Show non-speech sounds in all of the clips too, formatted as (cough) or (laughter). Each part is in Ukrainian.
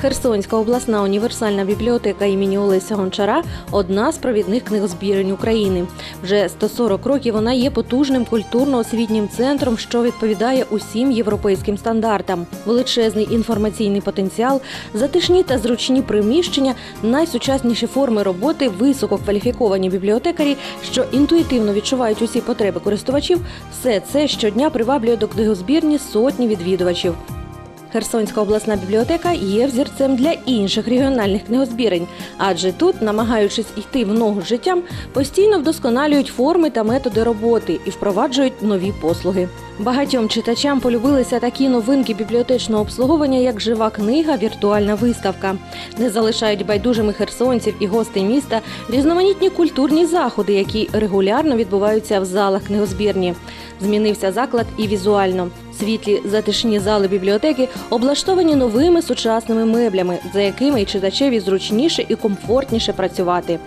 Херсонська обласна універсальна бібліотека імені Олеся Гончара одна з провідних книгозбірень України. Вже 140 років вона є потужним культурно-освітнім центром, що відповідає усім європейським стандартам. Величезний інформаційний потенціал, затишні та зручні приміщення, найсучасніші форми роботи, висококваліфіковані бібліотекарі, що інтуїтивно відчувають усі потреби користувачів. Все це щодня приваблює до книгозбірні сотні відвідувачів. Херсонська обласна бібліотека є взірцем для інших регіональних книгозбірень, адже тут, намагаючись йти в ногу життям, постійно вдосконалюють форми та методи роботи і впроваджують нові послуги. Багатьом читачам полюбилися такі новинки бібліотечного обслуговування, як жива книга, віртуальна виставка. Не залишають байдужими херсонців і гостей міста різноманітні культурні заходи, які регулярно відбуваються в залах книгозбірні. Змінився заклад і візуально. Світлі затишні зали бібліотеки облаштовані новими сучасними меблями, за якими й читачеві зручніше і комфортніше працювати.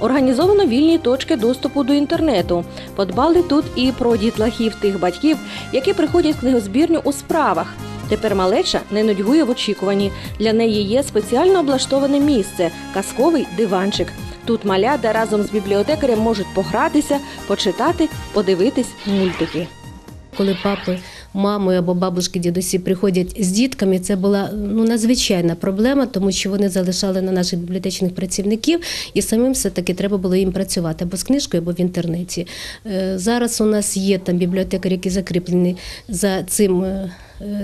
Організовано вільні точки доступу до інтернету. Подбали тут і про дітлахів тих батьків, які приходять в книгозбірню у справах. Тепер малеча не нудьгує в очікуванні. Для неї є спеціально облаштоване місце казковий диванчик. Тут малята разом з бібліотекарем можуть погратися, почитати, подивитись мультики. Коли папи, мами або бабушки, дідусі приходять з дітками, це була ну надзвичайна проблема, тому що вони залишали на наших бібліотечних працівників, і самим все таки треба було їм працювати або з книжкою, або в інтернеті. Е, Зараз у нас є там бібліотекарі, які закріплені за цим. е,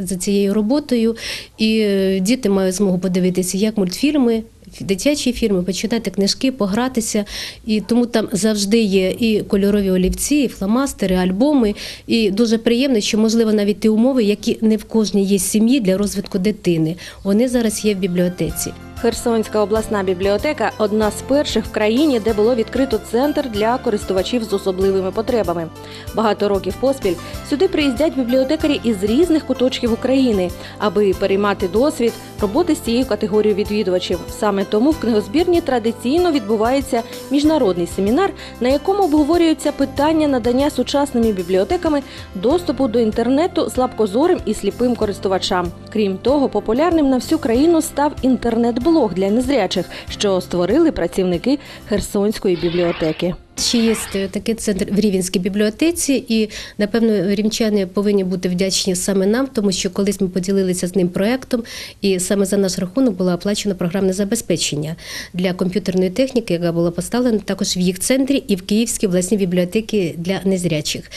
За цією роботою, і е, діти мають змогу подивитися як мультфільми, дитячі фільми, почитати книжки, погратися. І тому там завжди є і кольорові олівці, і фломастери, альбоми. І дуже приємно, що можливо навіть ті умови, які не в кожній є сім'ї для розвитку дитини. Вони зараз є в бібліотеці. Херсонська обласна бібліотека одна з перших в країні, де було відкрито центр для користувачів з особливими потребами. Багато років поспіль сюди приїздять бібліотекарі із різних куточків України, аби переймати досвід роботи з цією категорією відвідувачів. Саме тому в книгозбірні традиційно відбувається міжнародний семінар, на якому обговорюються питання надання сучасними бібліотеками доступу до інтернету слабкозорим і сліпим користувачам. Крім того, популярним на всю країну став інтернет-блог для незрячих, що створили працівники Херсонської бібліотеки. Ще є такий центр в Рівенській бібліотеці, і напевно рівнчани повинні бути вдячні саме нам, тому що колись ми поділилися з ним проектом, і саме за наш рахунок було оплачено програмне забезпечення для комп'ютерної техніки, яка була поставлена також в їх центрі і в Київській обласній бібліотеки для незрячих.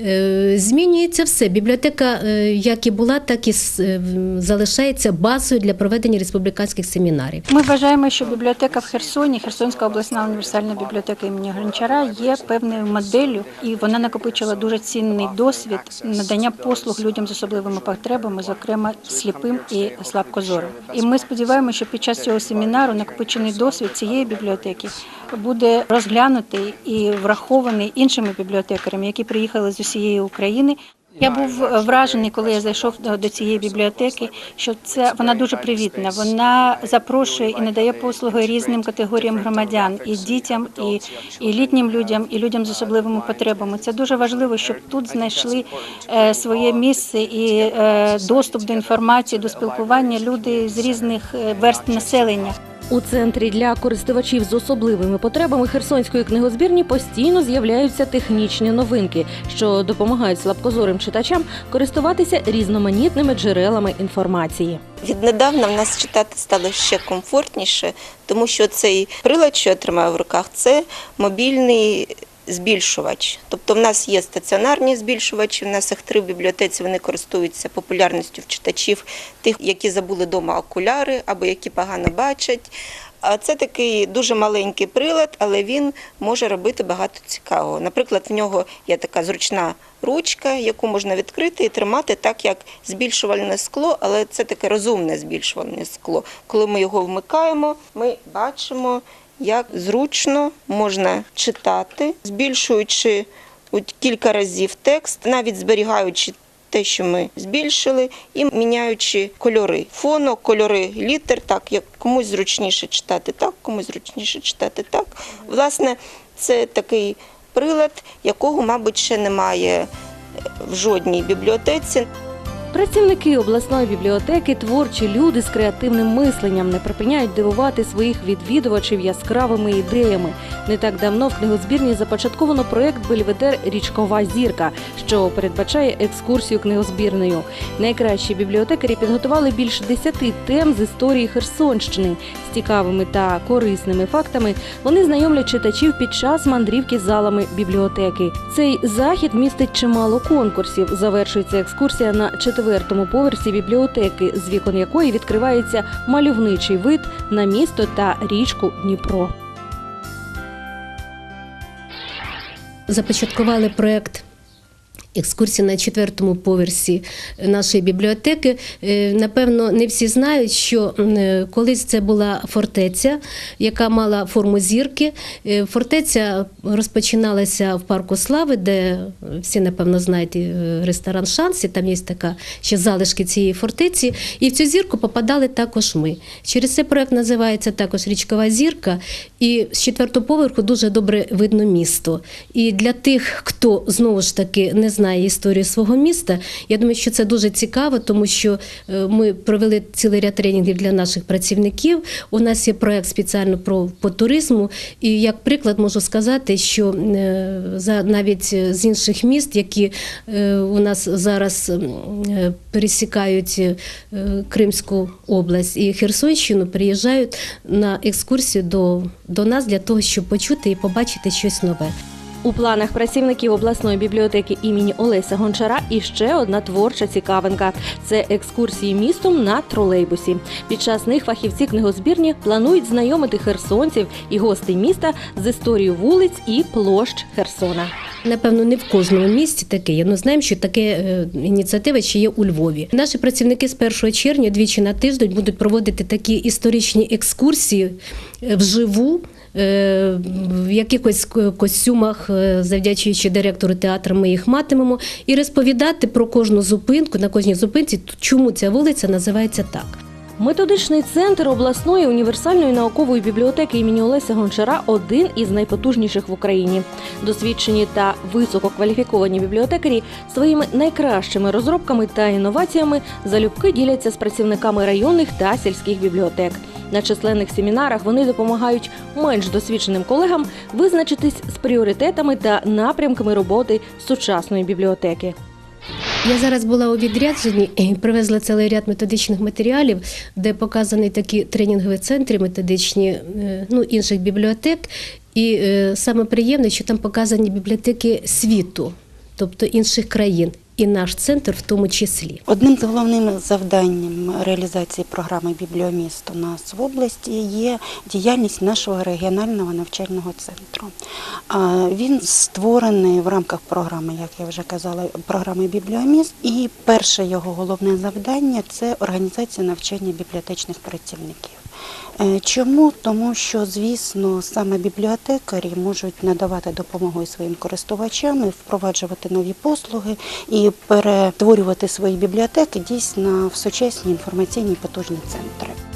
Е, Змінюється все. Бібліотека, е, як і була, так і е, залишається базою для проведення республіканських семінарів. Ми вважаємо, що бібліотека в Херсоні, Херсонська обласна універсальна бібліотека імені Гончара є певною моделлю, і вона накопичила дуже цінний досвід надання послуг людям з особливими потребами, зокрема сліпим і слабкозорим. І ми сподіваємося, що під час цього семінару накопичений досвід цієї бібліотеки буде розглянутий і врахований іншими бібліотекарями, які приїхали з усієї України. Я був е, вражений, коли я зайшов до, цієї бібліотеки, що це вона дуже привітна. Вона запрошує і надає послуги різним категоріям громадян, і дітям, і, і літнім людям, і людям з особливими потребами. Це дуже важливо, щоб тут знайшли е, своє місце і е, доступ до інформації, до спілкування люди з різних верств населення. У центрі для користувачів з особливими потребами Херсонської книгозбірні постійно з'являються технічні новинки, що допомагають слабкозорим читачам користуватися різноманітними джерелами інформації. Віднедавна в нас читати стало ще комфортніше, тому що цей прилад, що я тримаю в руках, це мобільний збільшувач. Тобто в нас є стаціонарні збільшувачі, в нас їх три в бібліотеці, вони користуються популярністю в читачів, тих, які забули вдома окуляри або які погано бачать. А це такий дуже маленький прилад, але він може робити багато цікавого. Наприклад, в нього є така зручна ручка, яку можна відкрити і тримати так, як збільшувальне скло, але це таке розумне збільшувальне скло. Коли ми його вмикаємо, ми бачимо, як зручно можна читати, збільшуючи кілька разів текст, навіть зберігаючи те, що ми збільшили, і міняючи кольори фону, кольори літер, так як комусь зручніше читати так, комусь зручніше читати так. Власне, це такий прилад, якого, мабуть, ще немає в жодній бібліотеці. Працівники обласної бібліотеки, творчі люди з креативним мисленням не припиняють дивувати своїх відвідувачів яскравими ідеями. Не так давно в книгозбірні започатковано проєкт Бельведер Річкова зірка, що передбачає екскурсію книгозбірною. Найкращі бібліотекарі підготували більше десяти тем з історії Херсонщини. З цікавими та корисними фактами вони знайомлять читачів під час мандрівки залами бібліотеки. Цей захід містить чимало конкурсів. Завершується екскурсія на четвертому поверсі бібліотеки, з вікон якої відкривається мальовничий вид на місто та річку Дніпро. започаткували проект. Екскурсії на четвертому поверсі нашої бібліотеки. Е, Напевно, не всі знають, що е, колись це була фортеця, яка мала форму зірки. Е, Фортеця розпочиналася в парку Слави, де всі, напевно, знають ресторан Шанс, і там є така ще залишки цієї фортеці. І в цю зірку попадали також ми. Через це проект називається також Річкова зірка. І з четвертого поверху дуже добре видно місто. І для тих, хто знову ж таки не знає історію свого міста, я думаю, що це дуже цікаво, тому що е, ми провели цілий ряд тренінгів для наших працівників. У нас є проект спеціально про по туризму. І як приклад можу сказати, що е, за навіть е, з інших міст, які у нас зараз пересікають Кримську область і Херсонщину, приїжджають на екскурсію до, до нас для того, щоб почути і побачити щось нове. У планах працівників обласної бібліотеки імені Олеся Гончара і ще одна творча цікавинка це екскурсії містом на тролейбусі. Під час них фахівці книгозбірні планують знайомити херсонців і гостей міста з історією вулиць і площ Херсона. Напевно, не в кожному місті таке. Ну, знаємо, що таке е, ініціатива ще є у Львові. Наші працівники з 1 червня двічі на тиждень будуть проводити такі історичні екскурсії е, вживу. Е, В якихось костюмах, е, завдячуючи директору театру, ми їх матимемо, і розповідати про кожну зупинку на кожній зупинці, чому ця вулиця називається так. Методичний центр обласної універсальної наукової бібліотеки імені Олеся Гончара один із найпотужніших в Україні. Досвідчені та висококваліфіковані бібліотекарі своїми найкращими розробками та інноваціями залюбки діляться з працівниками районних та сільських бібліотек. На численних семінарах вони допомагають менш досвідченим колегам визначитись з пріоритетами та напрямками роботи сучасної бібліотеки. Я зараз була у відрядженні і привезла цілий ряд методичних матеріалів, де показані такі тренінгові центри методичні е, ну, інших бібліотек. І е, саме приємне, що там показані бібліотеки світу, тобто інших країн, і наш центр в тому числі. Одним з головним завданням реалізації програми Бібліоміст у нас в області є діяльність нашого регіонального навчального центру. Він створений в рамках програми, як я вже казала, програми Бібліоміст. І перше його головне завдання це організація навчання бібліотечних працівників. Е, Чому? Тому що, звісно, саме бібліотекарі можуть надавати допомогу своїм користувачам, впроваджувати нові послуги і перетворювати свої бібліотеки дійсно в сучасні інформаційні потужні центри.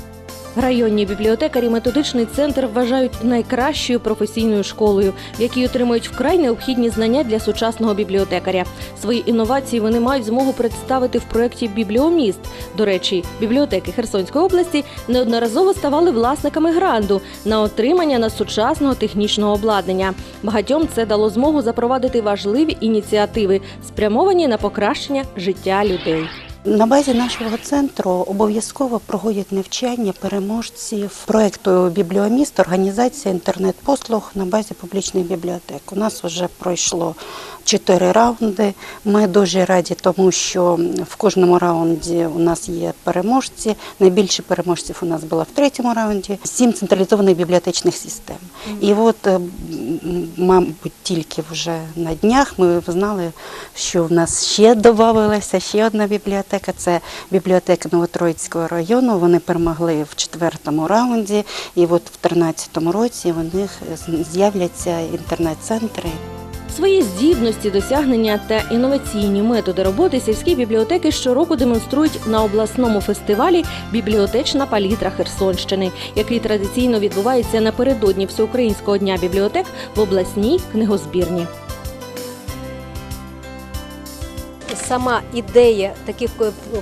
Районні бібліотекарі методичний центр вважають найкращою професійною школою, в якій отримують вкрай необхідні знання для сучасного бібліотекаря. Свої інновації вони мають змогу представити в проєкті Бібліоміст. До речі, бібліотеки Херсонської області неодноразово ставали власниками гранду на отримання на сучасного технічного обладнання. Багатьом це дало змогу запровадити важливі ініціативи, спрямовані на покращення життя людей. На базі нашого центру обов'язково проходять навчання переможців проекту Бібліоміст, організація інтернет-послуг на базі публічних бібліотек. У нас вже пройшло чотири раунди. Ми дуже раді, тому що в кожному раунді у нас є переможці. Найбільше переможців у нас було в третьому раунді. Сім централізованих бібліотечних систем. І от, е, мабуть, тільки вже на днях ми знали, що в нас ще додавалася ще одна бібліотека. Це бібліотека Новотроїцького району. Вони перемогли в четвертому раунді, і от в 2013 році у них з'являться інтернет-центри. Свої здібності, досягнення та інноваційні методи роботи сільські бібліотеки щороку демонструють на обласному фестивалі Бібліотечна палітра Херсонщини, який традиційно відбувається напередодні Всеукраїнського дня бібліотек в обласній книгозбірні. Сама ідея таких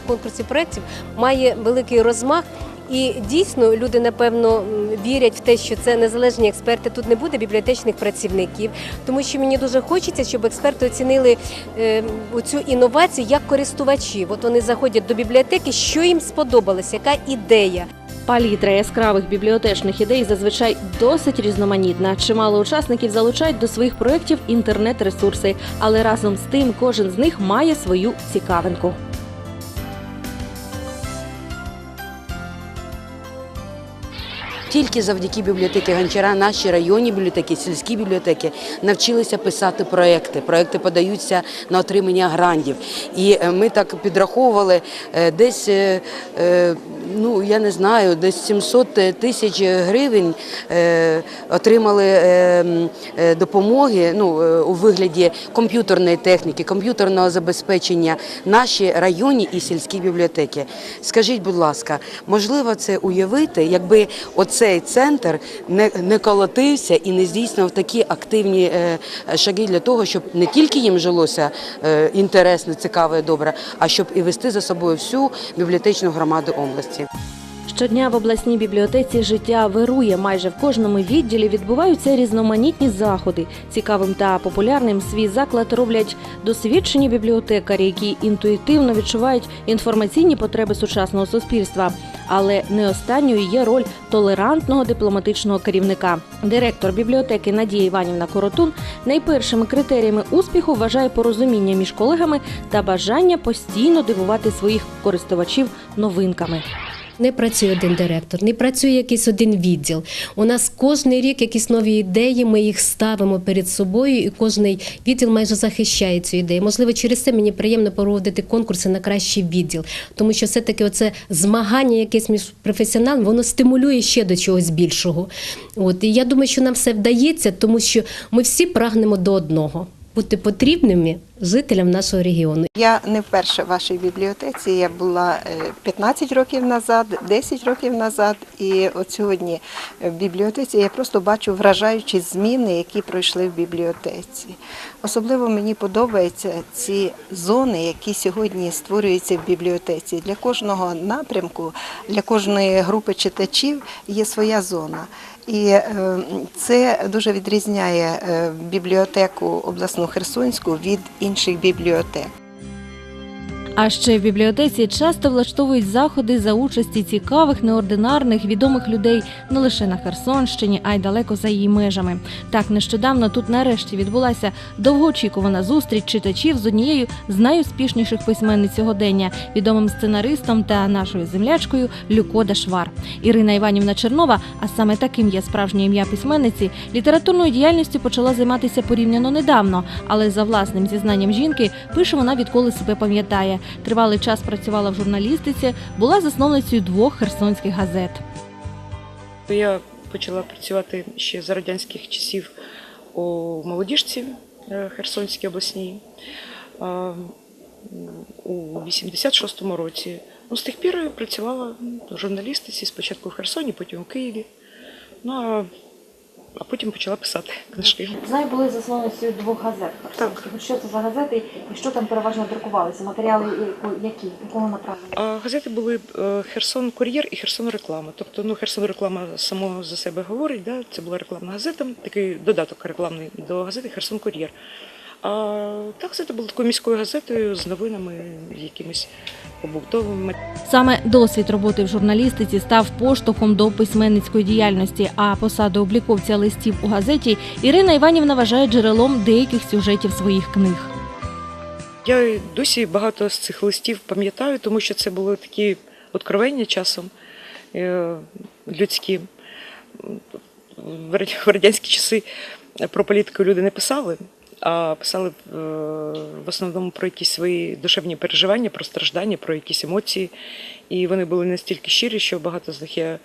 конкурсів проєктів має великий розмах. І дійсно люди напевно вірять в те, що це незалежні експерти. Тут не буде бібліотечних працівників, тому що мені дуже хочеться, щоб експерти оцінили е, цю інновацію як користувачі. От вони заходять до бібліотеки, що їм сподобалось, яка ідея. Палітра яскравих бібліотечних ідей зазвичай досить різноманітна. Чимало учасників залучають до своїх проєктів інтернет-ресурси, але разом з тим кожен з них має свою цікавинку. Тільки завдяки бібліотеки Гончара наші районні бібліотеки, сільські бібліотеки навчилися писати проекти. Проекти подаються на отримання грантів. І е, ми так підраховували е, десь, е, ну я не знаю, десь 700 тисяч гривень отримали допомоги ну, у вигляді комп'ютерної техніки, комп'ютерного забезпечення наші районні і сільські бібліотеки. Скажіть, будь ласка, можливо це уявити, якби оцей центр не, не колотився і не здійснював такі активні е, шаги для того, щоб не тільки їм жилося е, інтересно, цікаво і добре, а щоб і вести за собою всю бібліотечну громаду області. Щодня в обласній бібліотеці життя вирує. Майже в кожному відділі відбуваються різноманітні заходи. Цікавим та популярним свій заклад роблять досвідчені бібліотекарі, які інтуїтивно відчувають інформаційні потреби сучасного суспільства. Але не останньою є роль толерантного дипломатичного керівника. Директор бібліотеки Надія Іванівна Коротун найпершими критеріями успіху вважає порозуміння між колегами та бажання постійно дивувати своїх користувачів новинками. Не працює один директор, не працює якийсь один відділ. У нас кожний рік якісь нові ідеї, ми їх ставимо перед собою, і кожний відділ майже захищає цю ідею. Можливо, через це мені приємно проводити конкурси на кращий відділ, тому що все-таки оце змагання якесь між професіоналами, воно стимулює ще до чогось більшого. От і я думаю, що нам все вдається, тому що ми всі прагнемо до одного бути потрібними жителям нашого регіону. Я не вперше в вашій бібліотеці. Я була е, 15 років назад, 10 років назад, і от сьогодні в бібліотеці я просто бачу вражаючі зміни, які пройшли в бібліотеці. Особливо мені подобаються ці зони, які сьогодні створюються в бібліотеці. Для кожного напрямку, для кожної групи читачів є своя зона. І е, це дуже відрізняє е, бібліотеку обласну Херсонську від інших бібліотек. А ще в бібліотеці часто влаштовують заходи за участі цікавих, неординарних, відомих людей не лише на Херсонщині, а й далеко за її межами. Так нещодавно тут нарешті відбулася довгоочікувана зустріч читачів з однією з найуспішніших письменниць сьогодення, відомим сценаристом та нашою землячкою Люко Дашвар. Ірина Іванівна Чернова, а саме таким є справжнє ім'я письменниці, літературною діяльністю почала займатися порівняно недавно, але за власним зізнанням жінки пише вона відколи себе пам'ятає. Тривалий час працювала в журналістиці, була засновницею двох херсонських газет. Я почала працювати ще за радянських часів у молодіжці е, Херсонській обласній у 86-му році. Ну, з тих пір працювала в журналістиці, спочатку в Херсоні, потім у Києві. Ну, а, а потім почала писати книжки. Знаю, були засновницею двох газет. Так. Що це за газети і що там переважно друкувалися? Матеріали які? Якого направлення? Газети були е, Херсон Кур'єр і Херсон Реклама. Тобто, ну Херсон Реклама само за себе говорить. Да? Це була рекламна газета, такий додаток рекламний до газети Херсон Кур'єр. А та газета була такою міською газетою з новинами, якимись побутовими. Саме досвід роботи в журналістиці став поштовхом до письменницької діяльності. А посаду обліковця листів у газеті Ірина Іванівна вважає джерелом деяких сюжетів своїх книг. Я досі багато з цих листів пам'ятаю, тому що це були такі откровення часом е, людські. В радянські часи про політику люди не писали, а писали е, в основному про якісь свої душевні переживання, про страждання, про якісь емоції. І вони були настільки щирі, що багато з них я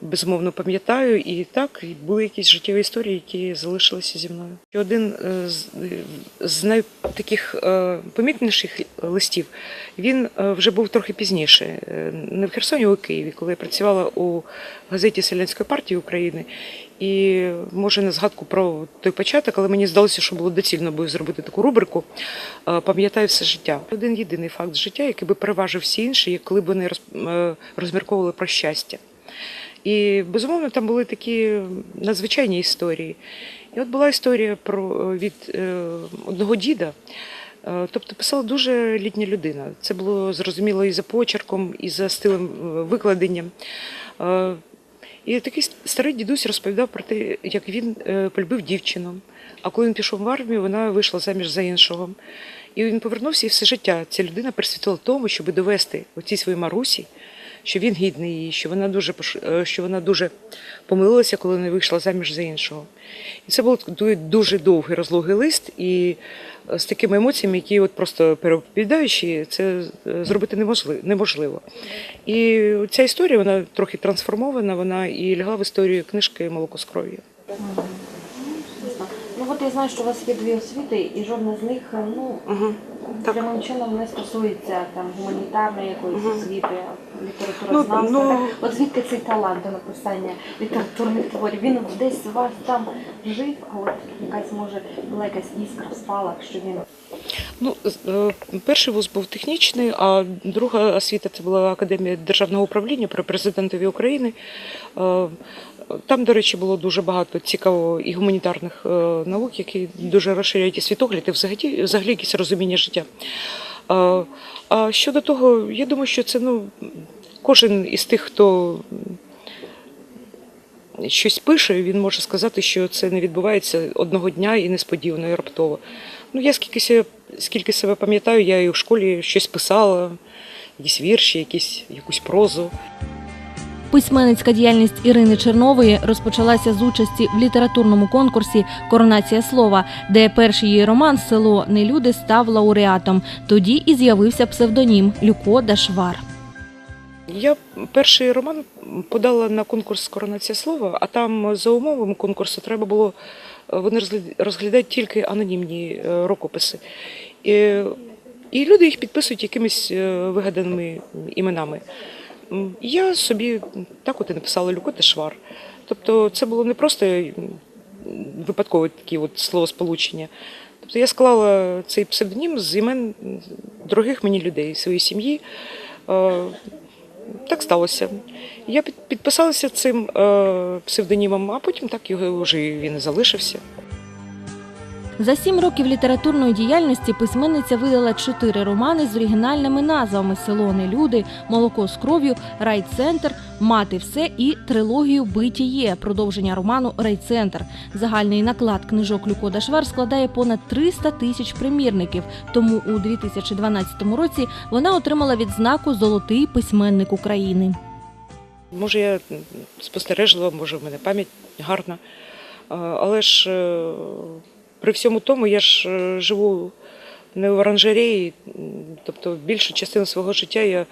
безумовно пам'ятаю. І так, були якісь життєві історії, які залишилися зі мною. Один е, з, з найтаких е, помітніших листів він е, вже був трохи пізніше, е, не в Херсоні, а у Києві, коли я працювала у газеті Селянської партії України. І може на згадку про той початок, але мені здалося, що було доцільно би зробити таку рубрику е, Пам'ятаю все життя. Один єдиний факт життя, який би переважив всі інші, коли б вони е, розмірковували про щастя. І безумовно там були такі надзвичайні історії. І от була історія про від е, одного діда. Тобто писала дуже літня людина. Це було зрозуміло і за почерком, і за стилем викладення. І такий старий дідусь розповідав про те, як він е, полюбив дівчину. А коли він пішов в армію, вона вийшла заміж за іншого. І він повернувся і все життя. Ця людина присвятила тому, щоб довести оцій своїй Марусі, що він гідний її, що вона дуже е, що вона дуже помилилася, коли не вийшла заміж за іншого. І це був ду- дуже довгий розлогий лист, і е, з такими емоціями, які от просто переповідаючи, це е, зробити неможливо. І ця історія вона трохи трансформована, вона і лягла в історію книжки Молоко з кров'ю. Ну от я знаю, що у вас є дві освіти, і жодна з них ну Угу. Прямим чином не стосується там гуманітарної якоїсь освіти, літературознавства. ну- так? От звідки цей талант до написання літературних творів? Він десь у вас там жив, а от якась може була якась іскра в спалах, що він Ну, е, перший вуз був технічний, а друга освіта це була Академія державного управління при президентові України. Е, Там, до речі, було дуже багато цікавого і гуманітарних е, наук, які дуже розширюють і світогляд, і взагалі, взагалі якесь розуміння життя. Е, А щодо того, я думаю, що це ну, кожен із тих, хто щось пише, він може сказати, що це не відбувається одного дня і несподівано, і раптово. Ну, я скільки, ся- скільки себе пам'ятаю, я і в школі щось писала, якісь вірші, якісь, якусь прозу. Письменницька діяльність Ірини Чернової розпочалася з участі в літературному конкурсі Коронація слова, де перший її роман Село Нелюди став лауреатом. Тоді і з'явився псевдонім Люко Дашвар. Я перший роман подала на конкурс Коронація слова, а там за умовами конкурсу треба було е, вони розгля- розглядають тільки анонімні е, рукописи. І, і люди їх підписують якимись е, вигаданими іменами. Я собі так от і написала Люко Тешвар. Тобто це було не просто випадкове такі от словосполучення. Тобто я склала цей псевдонім з імен дорогих мені людей, своєї сім'ї. Е, так сталося. Я під- підписалася цим е, псевдонімом, а потім так його вже він залишився. За сім років літературної діяльності письменниця видала чотири романи з оригінальними назвами Село Нелюди, Молоко з кров'ю, Райцентр, Мати все і трилогію Битіє. Продовження роману Райцентр. Загальний наклад книжок Люко Дашвар складає понад 300 тисяч примірників. Тому у 2012 році вона отримала відзнаку Золотий письменник України. Може, я спостережлива, може, в мене пам'ять гарна. Але ж е, при всьому тому я ж е, живу не в оранжереї, тобто більшу частину свого життя я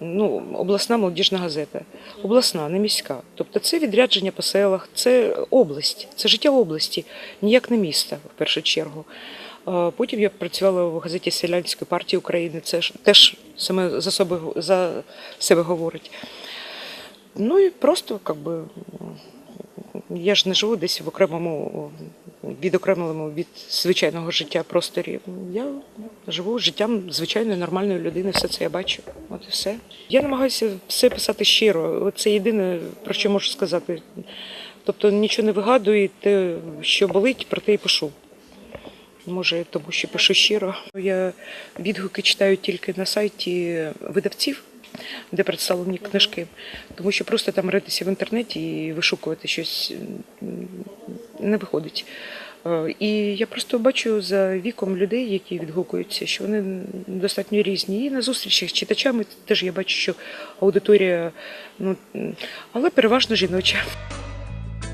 ну, обласна молодіжна газета. Обласна, не міська. Тобто це відрядження по селах, це область, це життя області, ніяк не міста в першу чергу. Потім я працювала в газеті Селянської партії України. Це теж саме за себе, за себе говорить. Ну і просто, как би, м, я ж не живу десь в окремому, відокремленому від звичайного життя просторі. Я живу життям звичайної нормальної людини, все це я бачу. От і все. Я намагаюся все писати щиро. Це єдине, про що можу сказати. Тобто нічого не вигадую, те, що болить, про те і пишу. Може, тому що пишу щиро. Я відгуки читаю тільки на сайті видавців, де представлені книжки, тому що просто там ритися в інтернеті і вишукувати щось не виходить. Е, І я просто бачу за віком людей, які відгукуються, що вони достатньо різні. І на зустрічах з читачами теж я бачу, що аудиторія, ну але переважно жіноча.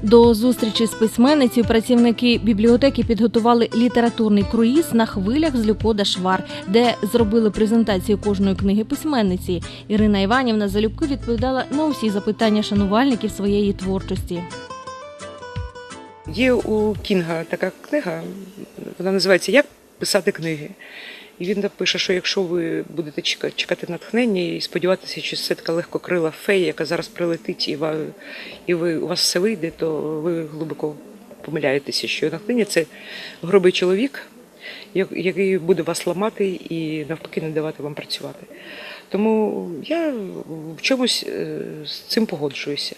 До зустрічі з письменницею працівники бібліотеки підготували літературний круїз на хвилях з Люко Швар, де зробили презентацію кожної книги письменниці. Ірина Іванівна залюбки відповідала на усі запитання шанувальників своєї творчості. Є у Кінга така книга, вона називається Як писати книги. І він там пише, що якщо ви будете чека- чекати натхнення і сподіватися, що це така легкокрила фея, яка зараз прилетить і, ва- і ви, у вас все вийде, то ви глибоко помиляєтеся, що натхнення це грубий чоловік, який буде вас ламати і навпаки не давати вам працювати. Тому я в чомусь е, з цим погоджуюся.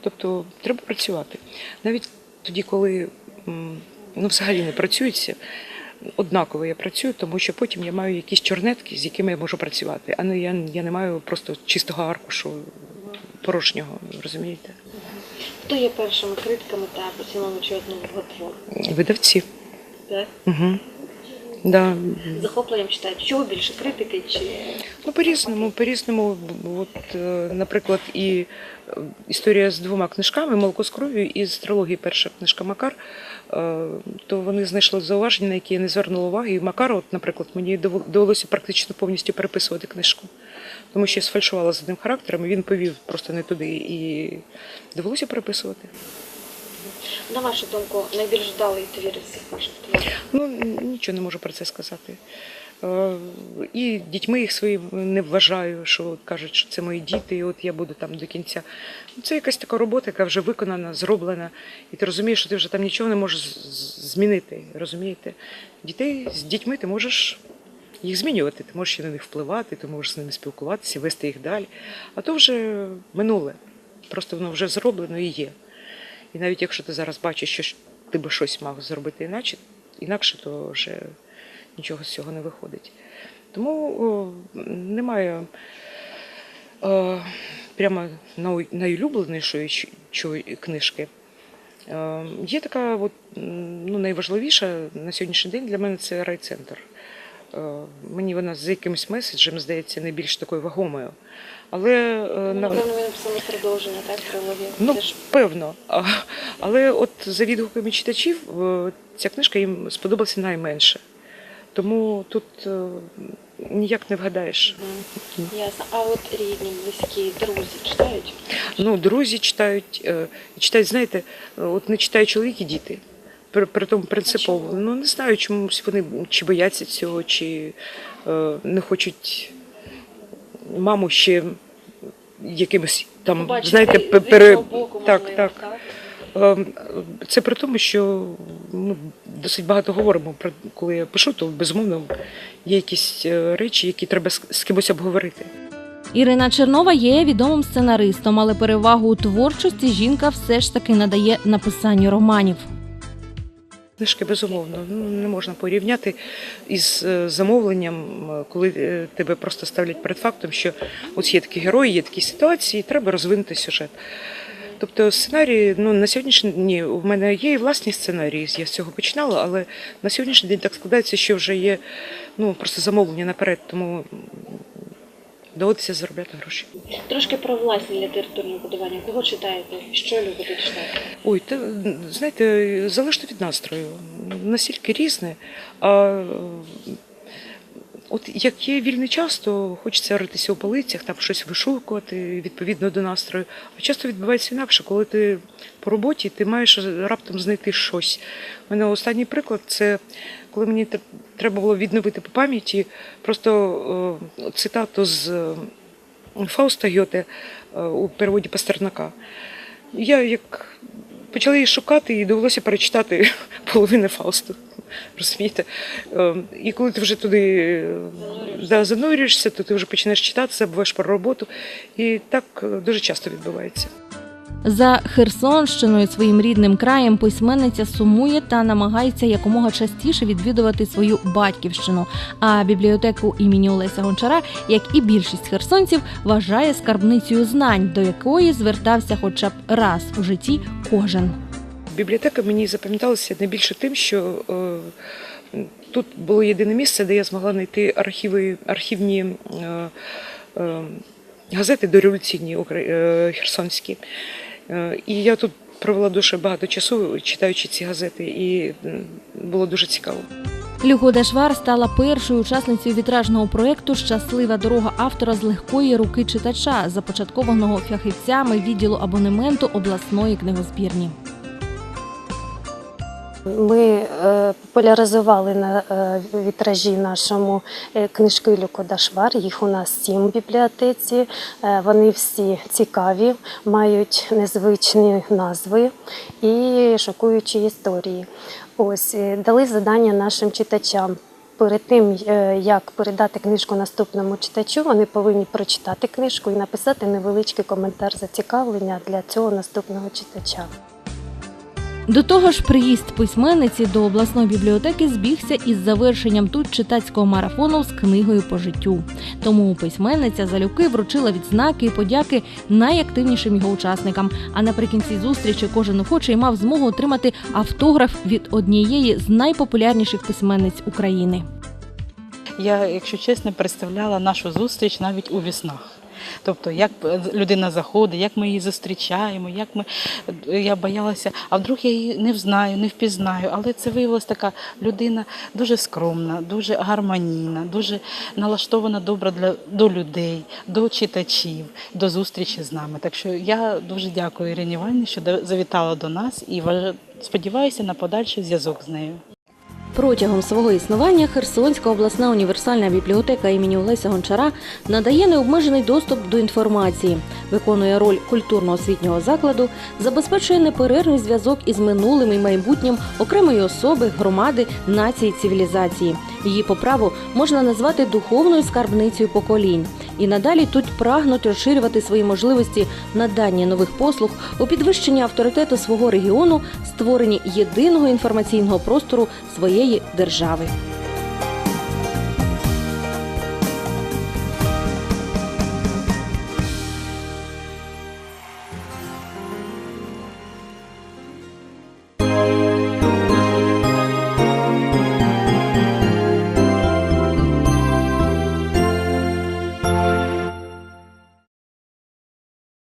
Тобто треба працювати. Навіть тоді, коли ну, взагалі не працюється, однаково я працюю, тому що потім я маю якісь чорнетки, з якими я можу працювати, а не я, я не маю просто чистого аркушу порожнього, розумієте? Хто є першими критиками та поціновувачами одного твору? Видавці. Так? Угу. Да. Захопленням читають. Чого більше критики чи Ну, по-різному, по-різному. От, е, наприклад, і е, історія з двома книжками Молоко з кров'ю і з трилогії перша книжка Макар. е, То вони знайшли зауваження, на які я не звернула уваги. І Макар, от, наприклад, мені довелося практично повністю переписувати книжку. Тому що я сфальшувала з одним характером, і він повів просто не туди. І довелося переписувати. На вашу думку найбільш вдалий твір із всіх ваших творів? Ну, нічого не можу про це сказати. Е, І дітьми їх своїм не вважаю, що кажуть, що це мої діти, і от я буду там до кінця. Ну, Це якась така робота, яка вже виконана, зроблена, і ти розумієш, що ти вже там нічого не можеш з- з- змінити. Розумієте? Дітей з дітьми ти можеш їх змінювати, ти можеш на них впливати, ти можеш з ними спілкуватися, вести їх далі. А то вже минуле. Просто воно вже зроблено і є. І навіть якщо ти зараз бачиш, що ти би щось мав зробити іначе, інакше, то вже нічого з цього не виходить. Тому о, немає е, прямо найулюбленішої книжки. Е, є така, от, ну, найважливіша на сьогоднішній день для мене це райцентр. Е, мені вона з якимось меседжем здається найбільш такою вагомою. Але е, на, Напевно, ви написали продовження, так, трилогії? Ну, Теж певно. Але от за відгуками читачів е, ця книжка їм сподобалася найменше. Тому тут ніяк не вгадаєш. ясно. А от рідні, близькі, друзі читають? Ну, друзі читають, читають, знаєте, от не читають чоловік і діти. При, при тому принципово. Ну, не знаю, чомусь вони чи бояться цього, чи е, не хочуть маму ще якимось там, Побачити знаєте, з пере... іншого боку, так, можливо, так. так? Ем, Це при тому, що ми досить багато говоримо про коли я пишу, то безумовно є якісь е, речі, які треба з з кимось обговорити. Ірина Чернова є відомим сценаристом, але перевагу у творчості жінка все ж таки надає написанню романів. Книжки безумовно ну, не можна порівняти із е, замовленням, е, коли е, тебе просто ставлять перед фактом, що ось є такі герої, є такі ситуації, треба розвинути сюжет. Тобто сценарії, ну на сьогоднішній день у мене є і власні сценарії, я з цього починала, але на сьогоднішній день так складається, що вже є ну, просто замовлення наперед, тому доводиться заробляти гроші. Трошки про власні літературні будування. Кого читаєте? Що любите читати? Ой, та, знаєте, залежно від настрою. Настільки різне. А от як є вільний час, то хочеться ритися у полицях, там щось вишукувати відповідно до настрою. А часто відбувається інакше, коли ти по роботі ти маєш раптом знайти щось. У мене останній приклад це коли мені треба було відновити по пам'яті просто е, цитату з Фауста Гьоте е, у переводі Пастернака. Я як почала її шукати, і довелося перечитати (laughs) половину Фаусту. Розумієте? Е, І коли ти вже туди е, да, занурюєшся, то ти вже починаєш читати, забуваєш про роботу. І так е, дуже часто відбувається. За Херсонщиною своїм рідним краєм письменниця сумує та намагається якомога частіше відвідувати свою батьківщину. А бібліотеку імені Олеся Гончара, як і більшість херсонців, вважає скарбницею знань, до якої звертався хоча б раз у житті кожен. Бібліотека мені запам'яталася найбільше тим, що е, тут було єдине місце, де я змогла знайти архіви, архівні е, е, газети дореволюційні е, херсонські. Е, і я тут провела дуже багато часу, читаючи ці газети, і було дуже цікаво. Люгода Швар стала першою учасницею вітражного проєкту Щаслива дорога автора з легкої руки читача, започаткованого фахівцями відділу абонементу обласної книгозбірні. Ми е, популяризували на е, вітражі нашому е, книжки Люко Дашвар. Їх у нас сім в бібліотеці. Вони всі цікаві, мають незвичні назви і шокуючі історії. Ось дали завдання нашим читачам. Перед тим, як передати книжку наступному читачу, вони повинні прочитати книжку і написати невеличкий коментар зацікавлення для цього наступного читача. До того ж, приїзд письменниці до обласної бібліотеки збігся із завершенням тут читацького марафону з книгою по життю. Тому письменниця залюбки вручила відзнаки і подяки найактивнішим його учасникам. А наприкінці зустрічі кожен охочий мав змогу отримати автограф від однієї з найпопулярніших письменниць України. Я, якщо чесно, представляла нашу зустріч навіть у віснах. Тобто, як людина заходить, як ми її зустрічаємо, як ми я боялася, а вдруг я її не взнаю, не впізнаю. Але це виявилася така людина дуже скромна, дуже гармонійна, дуже налаштована добре для до людей, до читачів, до зустрічі з нами. Так що я дуже дякую Ірині Іванівні, що завітала до нас і сподіваюся на подальший зв'язок з нею. Протягом свого існування Херсонська обласна універсальна бібліотека імені Олеся Гончара надає необмежений доступ до інформації, виконує роль культурно-освітнього закладу, забезпечує неперервний зв'язок із минулим і майбутнім окремої особи, громади, нації, цивілізації. Її по праву можна назвати духовною скарбницею поколінь. І надалі тут прагнуть розширювати свої можливості надання нових послуг у підвищенні авторитету свого регіону, створенні єдиного інформаційного простору своєї держави.